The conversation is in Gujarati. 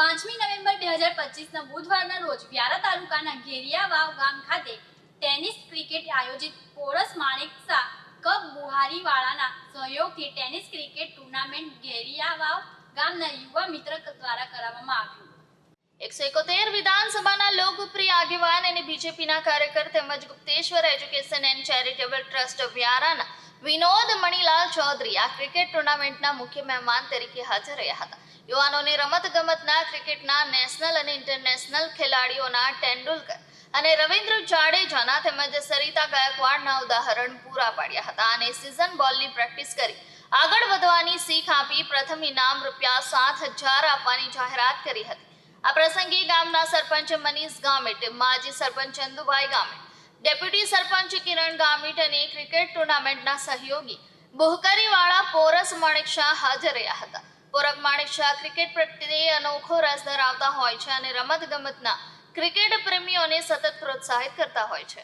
પાંચમી નવેમ્બર બે હજાર પચીસના બુધવારના રોજ વ્યારા તાલુકાના ઘેરિયાવાવ ગામ ખાતે ટેનિસ ક્રિકેટ આયોજિત પોરસ માણેક શાહ કપ બુહારીવાળાના સહયોગથી ટેનિસ ક્રિકેટ ટુર્નામેન્ટ ઘેરિયાવાવ ગામના યુવા મિત્ર દ્વારા કરાવવામાં આવ્યું. એકસો એકોતેર વિધાનસભાના લોકપ્રિય આગેવાન અને બીજેપીના કાર્યકર તેમજ Gupteshwar education and charitable trust વ્યારાના Vinod Manilal Chaudhary આ ક્રિકેટ ટુર્નામેન્ટના મુખ્ય મહેમાન તરીકે હાજર રહ્યા હતા. યુવાનોને રમત ગમતના ક્રિકેટના નેશનલ અને ઇન્ટરનેશનલ ખેલાડીઓના તેંડુલકર અને રવિન્દ્ર જાડેજાના તેમજ સરિતા ગાયકવાડના ઉદાહરણ પૂરા પાડ્યા હતા અને સિઝન બોલની પ્રેક્ટિસ કરી આગળ વધવાની શીખ આપી પ્રથમ ઇનામ રૂપિયા સાત હજાર આપવાની જાહેરાત કરી હતી. આ પ્રસંગે ગામના સરપંચ મનીષ ગામેટ, માજી સરપંચ ચંદુભાઈ ગામિત ડેપ્યુટી સરપંચ કિરણ ગામિટ અને ક્રિકેટ ટુર્નામેન્ટના સહયોગી બોહકરીવાળા પોરસ માણેક શાહ હાજર રહ્યા હતા. પોરક માણેક શાહ ક્રિકેટ પ્રત્યે અનોખો રસ ધરાવતા હોય છે અને રમત ગમતના ક્રિકેટ પ્રેમીઓને સતત પ્રોત્સાહિત કરતા હોય છે.